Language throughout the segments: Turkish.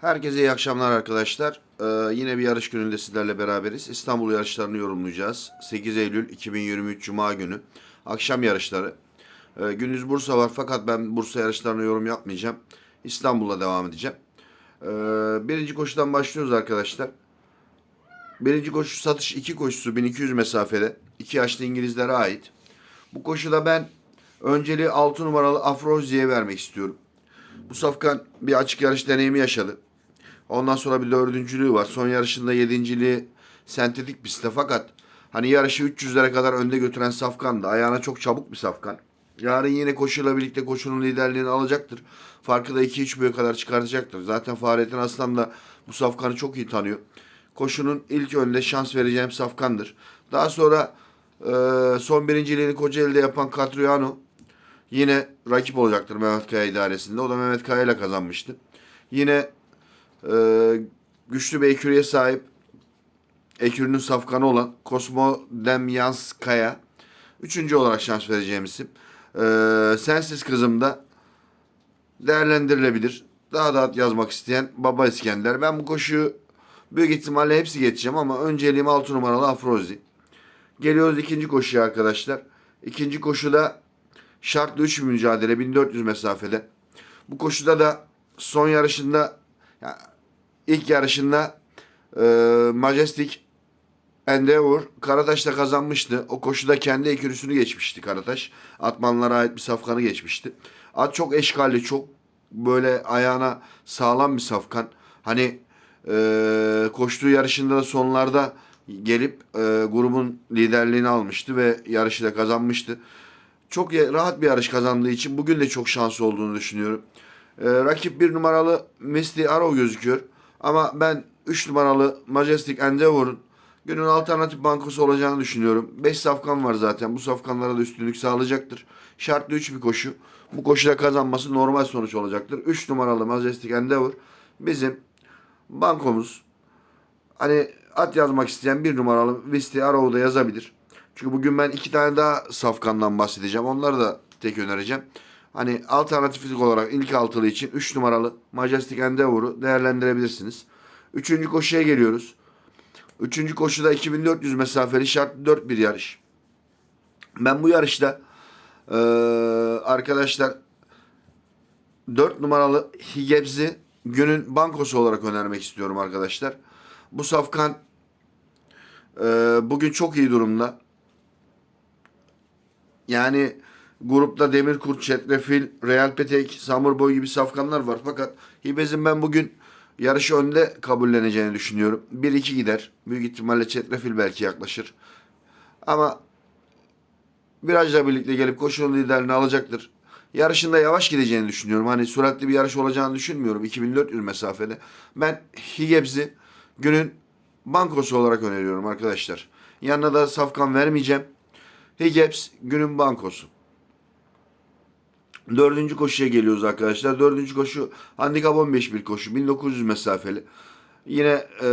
Herkese iyi akşamlar arkadaşlar. Ee, yine bir yarış gününde sizlerle beraberiz. İstanbul yarışlarını yorumlayacağız. 8 Eylül 2023 Cuma günü. Akşam yarışları. Ee, gündüz Bursa var fakat ben Bursa yarışlarına yorum yapmayacağım. İstanbul'a devam edeceğim. Ee, birinci koşudan başlıyoruz arkadaşlar. Birinci koşu satış 2 koşusu 1200 mesafede. 2 yaşlı İngilizlere ait. Bu koşuda ben önceliği 6 numaralı Afrozi'ye vermek istiyorum. Bu safkan bir açık yarış deneyimi yaşadı. Ondan sonra bir dördüncülüğü var. Son yarışında yedinciliği sentetik pistte fakat hani yarışı 300'lere kadar önde götüren safkandı. Ayağına çok çabuk bir safkan. Yarın yine koşuyla birlikte koşunun liderliğini alacaktır. Farkı da 2-3 boya kadar çıkartacaktır. Zaten Fahrettin Aslan da bu safkanı çok iyi tanıyor. Koşunun ilk önde şans vereceğim safkandır. Daha sonra e, son birinciliğini Kocaeli'de yapan Catriano Yine rakip olacaktır Mehmet Kaya idaresinde. O da Mehmet Kaya ile kazanmıştı. Yine e, güçlü bir ekürüye sahip ekürünün safkanı olan Cosmo Demyanskaya. Üçüncü olarak şans vereceğim isim. E, Sensiz Kızım da değerlendirilebilir. Daha da at yazmak isteyen Baba İskender. Ben bu koşuyu büyük ihtimalle hepsi geçeceğim ama önceliğim 6 numaralı Afrozi. Geliyoruz ikinci koşuya arkadaşlar. İkinci koşuda şartlı 3 mücadele 1400 mesafede. Bu koşuda da son yarışında ya ilk yarışında e, Majestic Endeavor Karataş'ta kazanmıştı. O koşuda kendi ekürüsünü geçmişti Karataş. Atmanlara ait bir safkanı geçmişti. At çok eşkalli, çok böyle ayağına sağlam bir safkan. Hani e, koştuğu yarışında da sonlarda gelip e, grubun liderliğini almıştı ve yarışı da kazanmıştı. Çok rahat bir yarış kazandığı için bugün de çok şanslı olduğunu düşünüyorum. Ee, rakip bir numaralı Misty Arrow gözüküyor. Ama ben 3 numaralı Majestic Endeavor'un günün alternatif bankosu olacağını düşünüyorum. 5 safkan var zaten. Bu safkanlara da üstünlük sağlayacaktır. Şartlı 3 bir koşu. Bu koşuda kazanması normal sonuç olacaktır. 3 numaralı Majestic Endeavor bizim bankomuz. Hani at yazmak isteyen bir numaralı Misty Arrow'u da yazabilir. Çünkü bugün ben iki tane daha safkandan bahsedeceğim. Onları da tek önereceğim. Hani alternatiflik olarak ilk altılı için 3 numaralı Majestic Endeavor'u değerlendirebilirsiniz. Üçüncü koşuya geliyoruz. Üçüncü koşuda 2400 mesafeli şart 4 bir yarış. Ben bu yarışta eee, arkadaşlar 4 numaralı Higebs'i günün bankosu olarak önermek istiyorum arkadaşlar. Bu safkan eee, bugün çok iyi durumda. Yani grupta Demirkurt, Çetrefil, Real Petek, Samurboy gibi safkanlar var. Fakat Hibez'in ben bugün yarışı önde kabulleneceğini düşünüyorum. 1-2 gider. Büyük ihtimalle Çetrefil belki yaklaşır. Ama virajla birlikte gelip koşunun liderliğini alacaktır. Yarışında yavaş gideceğini düşünüyorum. Hani süratli bir yarış olacağını düşünmüyorum. 2400 mesafede. Ben Higebs'i günün bankosu olarak öneriyorum arkadaşlar. Yanına da safkan vermeyeceğim. Higeps günün bankosu. Dördüncü koşuya geliyoruz arkadaşlar. Dördüncü koşu handikap 15 bir koşu. 1900 mesafeli. Yine e,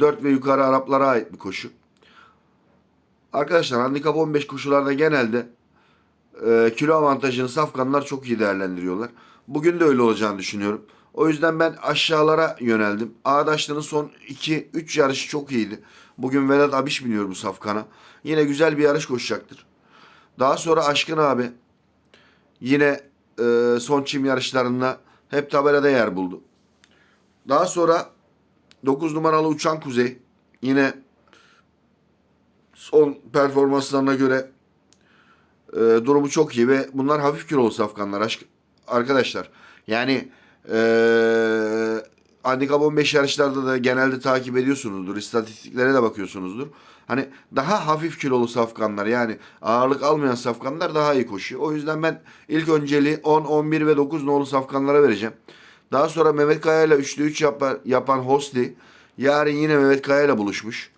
4 ve yukarı Araplara ait bir koşu. Arkadaşlar handikap 15 koşularda genelde e, kilo avantajını safkanlar çok iyi değerlendiriyorlar. Bugün de öyle olacağını düşünüyorum. O yüzden ben aşağılara yöneldim. Ağdaşlı'nın son 2-3 yarışı çok iyiydi. Bugün Vedat Abiş biniyor bu safkana. Yine güzel bir yarış koşacaktır. Daha sonra Aşkın abi yine e, son çim yarışlarında hep tabelada yer buldu. Daha sonra 9 numaralı Uçan Kuzey yine son performanslarına göre e, durumu çok iyi ve bunlar hafif kilolu safkanlar aşk arkadaşlar. Yani e, handikap 15 yarışlarda da genelde takip ediyorsunuzdur. istatistiklere de bakıyorsunuzdur. Hani daha hafif kilolu safkanlar yani ağırlık almayan safkanlar daha iyi koşuyor. O yüzden ben ilk önceliği 10, 11 ve 9 nolu safkanlara vereceğim. Daha sonra Mehmet Kaya ile 3'lü 3 yapan, yapan Hosli yarın yine Mehmet Kaya ile buluşmuş.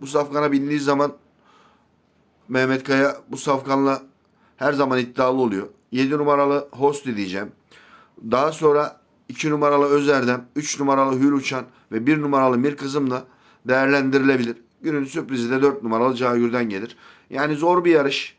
Bu safkana bindiği zaman Mehmet Kaya bu safkanla her zaman iddialı oluyor. 7 numaralı Hosti diyeceğim. Daha sonra 2 numaralı Özerdem, 3 numaralı Hür Uçan ve 1 numaralı Mir Kızım da değerlendirilebilir. Günün sürprizi de 4 numaralı Cahür'den gelir. Yani zor bir yarış.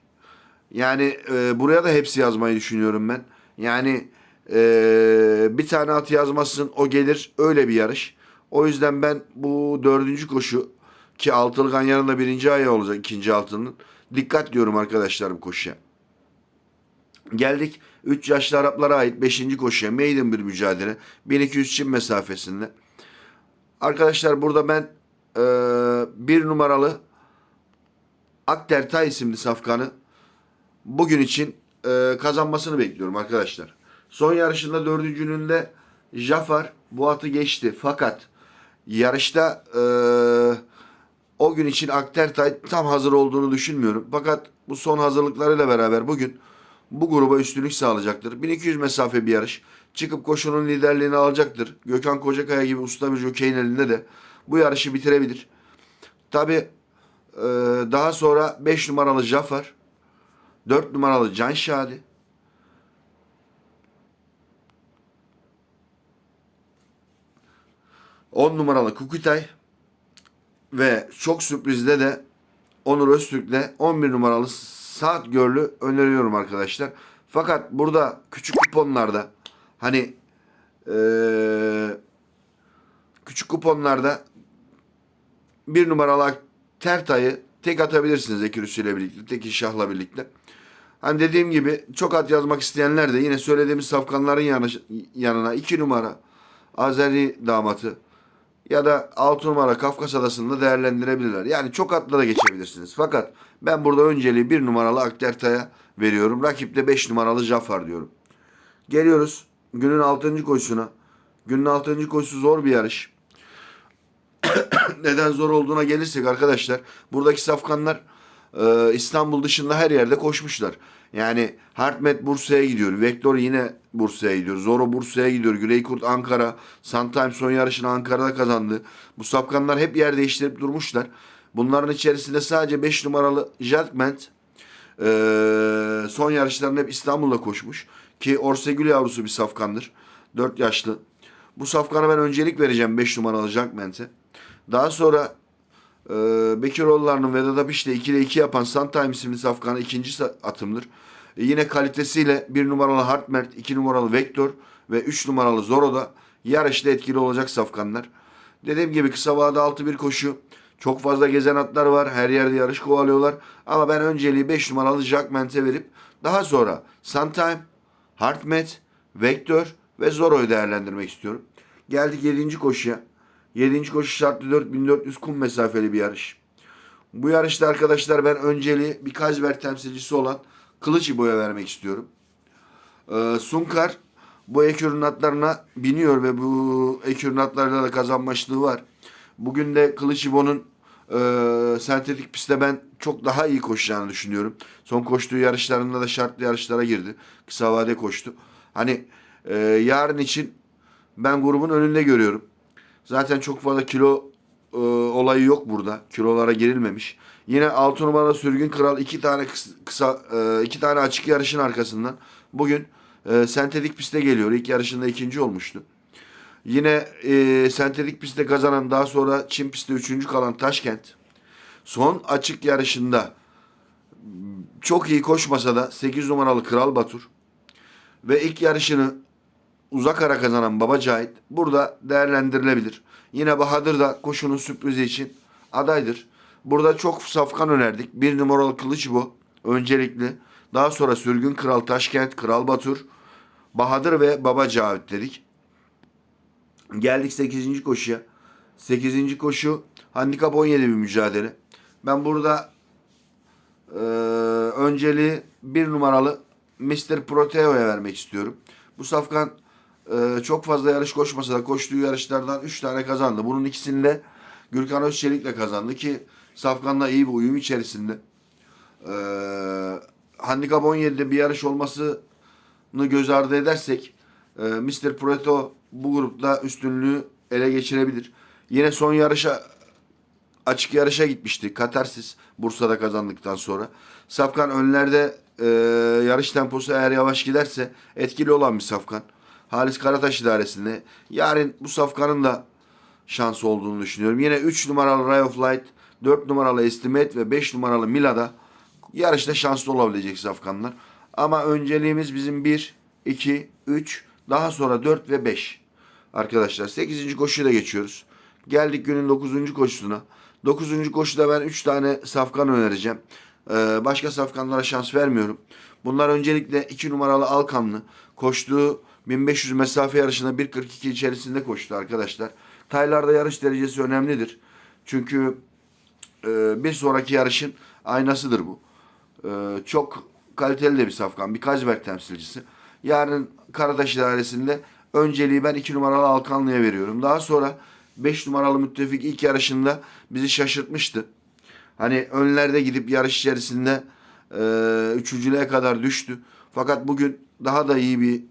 Yani e, buraya da hepsi yazmayı düşünüyorum ben. Yani Ee, bir tane at yazmasın o gelir öyle bir yarış. O yüzden ben bu dördüncü koşu ki Altılgan yanında birinci ayağı olacak ikinci altının. Dikkat diyorum arkadaşlar bu koşuya. Geldik 3 yaşlı Araplara ait 5. koşuya. Maiden bir mücadele. 1200 çim mesafesinde. Arkadaşlar burada ben e, bir numaralı Aktertay isimli safkanı bugün için e, kazanmasını bekliyorum arkadaşlar. Son yarışında dördüncününde Jafar bu atı geçti. Fakat yarışta e, o gün için Aktertay tam hazır olduğunu düşünmüyorum. Fakat bu son hazırlıklarıyla beraber bugün bu gruba üstünlük sağlayacaktır. 1200 mesafe bir yarış. Çıkıp koşunun liderliğini alacaktır. Gökhan Kocakaya gibi usta bir jokeyin elinde de bu yarışı bitirebilir. Tabi daha sonra 5 numaralı Jafar, 4 numaralı Can Şadi, On numaralı Kukutay ve çok sürprizde de Onur Öztürk'le 11 numaralı Saat Görlü öneriyorum arkadaşlar. Fakat burada küçük kuponlarda hani eee, küçük kuponlarda bir numaralı Tertay'ı tek atabilirsiniz Ekürüsü ile birlikte. Tek inşahla birlikte. Hani dediğim gibi çok at yazmak isteyenler de yine söylediğimiz safkanların yanı, yanına iki numara Azeri damatı ya da 6 numara Kafkas Adası'nda değerlendirebilirler. Yani çok atla da geçebilirsiniz. Fakat ben burada önceliği 1 numaralı Aktertay'a veriyorum. Rakipte 5 numaralı Jafar diyorum. Geliyoruz günün 6. koşusuna. Günün 6. koşusu zor bir yarış. Neden zor olduğuna gelirsek arkadaşlar. Buradaki safkanlar e, İstanbul dışında her yerde koşmuşlar. Yani Hartmet Bursa'ya gidiyor. Vektor yine Bursa'ya gidiyor. Zoro Bursa'ya gidiyor. Güleykurt Ankara. Suntime son yarışını Ankara'da kazandı. Bu safkanlar hep yer değiştirip durmuşlar. Bunların içerisinde sadece 5 numaralı Judgment e, son yarışlarında hep İstanbul'da koşmuş. Ki Orsegül yavrusu bir safkandır. 4 yaşlı. Bu safkana ben öncelik vereceğim 5 numaralı Judgment'e. Daha sonra ee, Bekiroğulları'nın Vedat Apiş'le 2'de 2 yapan Suntime isimli safkanı ikinci atımdır. E, yine kalitesiyle 1 numaralı Hartmert, 2 numaralı Vektor ve 3 numaralı Zoro'da yarışta etkili olacak safkanlar. Dediğim gibi kısa vade 6-1 koşu. Çok fazla gezen atlar var. Her yerde yarış kovalıyorlar. Ama ben önceliği 5 numaralı Jackment'e verip daha sonra Suntime, Hartmet, Vektor ve Zoro'yu değerlendirmek istiyorum. Geldik 7. koşuya. 7. koşu şartlı 4400 kum mesafeli bir yarış. Bu yarışta arkadaşlar ben önceliği bir Kazber temsilcisi olan Kılıç İbo'ya vermek istiyorum. Ee, Sunkar bu ekürün atlarına biniyor ve bu ekürün atlarında da kazanmışlığı var. Bugün de Kılıç İbo'nun e, sentetik pistte ben çok daha iyi koşacağını düşünüyorum. Son koştuğu yarışlarında da şartlı yarışlara girdi. Kısa vade koştu. Hani e, yarın için ben grubun önünde görüyorum. Zaten çok fazla kilo e, olayı yok burada. Kilolara girilmemiş. Yine 6 numaralı Sürgün Kral iki tane kısa, kısa e, iki tane açık yarışın arkasından bugün e, sentetik piste geliyor. İlk yarışında ikinci olmuştu. Yine e, sentetik pistte kazanan daha sonra Çin pistte üçüncü kalan Taşkent. Son açık yarışında çok iyi koşmasa da 8 numaralı Kral Batur ve ilk yarışını uzak ara kazanan Baba Cahit burada değerlendirilebilir. Yine Bahadır da koşunun sürprizi için adaydır. Burada çok safkan önerdik. Bir numaralı Kılıç bu. Öncelikli. Daha sonra Sürgün Kral Taşkent, Kral Batur, Bahadır ve Baba Cahit dedik. Geldik 8. koşuya. 8. koşu handikap 17 bir mücadele. Ben burada e, önceliği bir numaralı Mr. Proteo'ya vermek istiyorum. Bu safkan e, çok fazla yarış koşmasa da koştuğu yarışlardan 3 tane kazandı. Bunun ikisini de Gürkan Özçelik'le kazandı ki Safkan'la iyi bir uyum içerisinde. E, handikap 17'de bir yarış olmasını göz ardı edersek e, Mr. Proto bu grupta üstünlüğü ele geçirebilir. Yine son yarışa açık yarışa gitmişti. Katarsis Bursa'da kazandıktan sonra. Safkan önlerde e, yarış temposu eğer yavaş giderse etkili olan bir Safkan. Halis Karataş idaresinde. Yarın bu Safkan'ın da şansı olduğunu düşünüyorum. Yine 3 numaralı Ray of Light, 4 numaralı Estimate ve 5 numaralı Mila'da yarışta şanslı olabilecek Safkanlar. Ama önceliğimiz bizim 1, 2, 3, Daha sonra 4 ve 5. Arkadaşlar 8. koşuya da geçiyoruz. Geldik günün 9. koşusuna. 9. koşuda ben 3 tane safkan önereceğim. Ee, başka safkanlara şans vermiyorum. Bunlar öncelikle 2 numaralı Alkanlı. Koştuğu 1500 mesafe yarışında 1.42 içerisinde koştu arkadaşlar. Taylarda yarış derecesi önemlidir. Çünkü e, bir sonraki yarışın aynasıdır bu. E, çok kaliteli de bir safkan. Bir Kazberg temsilcisi. Yarın Karataş dairesinde önceliği ben 2 numaralı Alkanlı'ya veriyorum. Daha sonra 5 numaralı Müttefik ilk yarışında bizi şaşırtmıştı. Hani önlerde gidip yarış içerisinde e, üçüncülüğe kadar düştü. Fakat bugün daha da iyi bir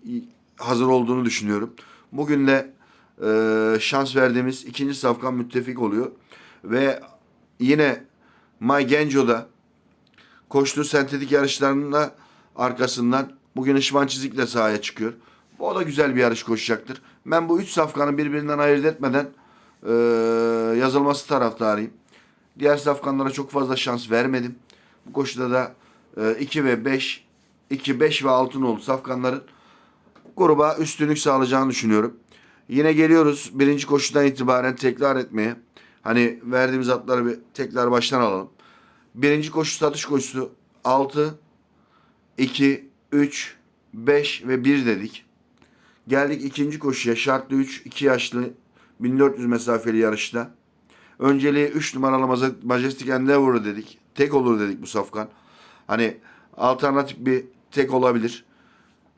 hazır olduğunu düşünüyorum. Bugün de e, şans verdiğimiz ikinci safkan müttefik oluyor. Ve yine May Genco'da koştuğu sentetik yarışlarında arkasından bugün Işman Çizik'le sahaya çıkıyor. O da güzel bir yarış koşacaktır. Ben bu üç safkanı birbirinden ayırt etmeden e, yazılması taraftarıyım. Diğer safkanlara çok fazla şans vermedim. Bu koşuda da 2 ve 5, 2, 5 ve 6 nolu safkanların gruba üstünlük sağlayacağını düşünüyorum. Yine geliyoruz birinci koşudan itibaren tekrar etmeye. Hani verdiğimiz atları bir tekrar baştan alalım. Birinci koşu satış koşusu 6, 2, 3, 5 ve 1 dedik. Geldik ikinci koşuya şartlı 3, 2 yaşlı 1400 mesafeli yarışta. Önceliği 3 numaralı Majestic Endeavor dedik. Tek olur dedik bu safkan. Hani alternatif bir tek olabilir.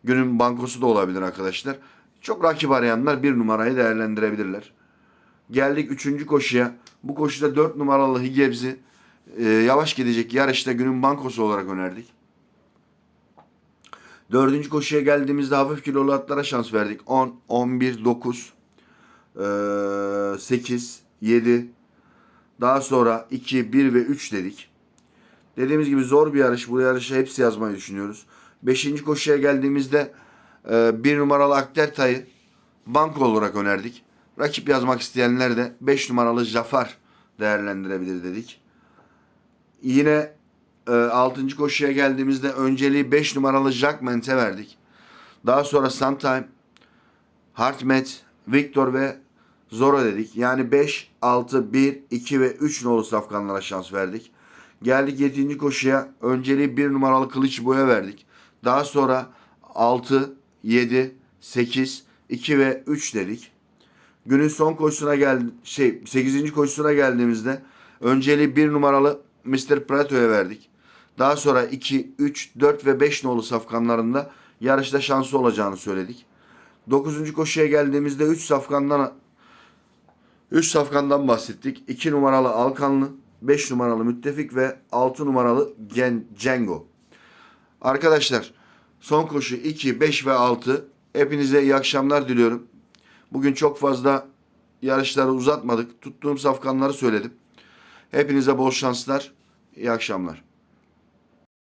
Günün bankosu da olabilir arkadaşlar. Çok rakip arayanlar bir numarayı değerlendirebilirler. Geldik üçüncü koşuya. Bu koşuda 4 numaralı Higebs'i e, yavaş gidecek yarışta günün bankosu olarak önerdik. Dördüncü koşuya geldiğimizde hafif kilolu atlara şans verdik. 10, 11, 9, e, 8, 7, daha sonra 2, 1 ve 3 dedik. Dediğimiz gibi zor bir yarış. Bu yarışı hepsi yazmayı düşünüyoruz. Beşinci koşuya geldiğimizde e, bir numaralı Akdertay'ı banko olarak önerdik. Rakip yazmak isteyenler de 5 numaralı Jafar değerlendirebilir dedik. Yine e, 6. koşuya geldiğimizde önceliği 5 numaralı Jackman'e verdik. Daha sonra Sometime, Hartmet, Victor ve Zora dedik. Yani 5, 6, 1, 2 ve 3 nolu safkanlara şans verdik. Geldik 7. koşuya. Önceliği 1 numaralı Kılıç Boya verdik. Daha sonra 6, 7, 8, 2 ve 3 dedik. Günün son koşusuna gel şey 8. koşusuna geldiğimizde önceliği 1 numaralı Mr. Prato'ya verdik. Daha sonra 2, 3, 4 ve 5 nolu safkanlarında yarışta şansı olacağını söyledik. 9. koşuya geldiğimizde 3 safkandan 3 safkandan bahsettik. 2 numaralı Alkanlı, 5 numaralı Müttefik ve 6 numaralı Gen Cengo. Arkadaşlar son koşu 2, 5 ve 6. Hepinize iyi akşamlar diliyorum. Bugün çok fazla yarışları uzatmadık. Tuttuğum safkanları söyledim. Hepinize bol şanslar. İyi akşamlar.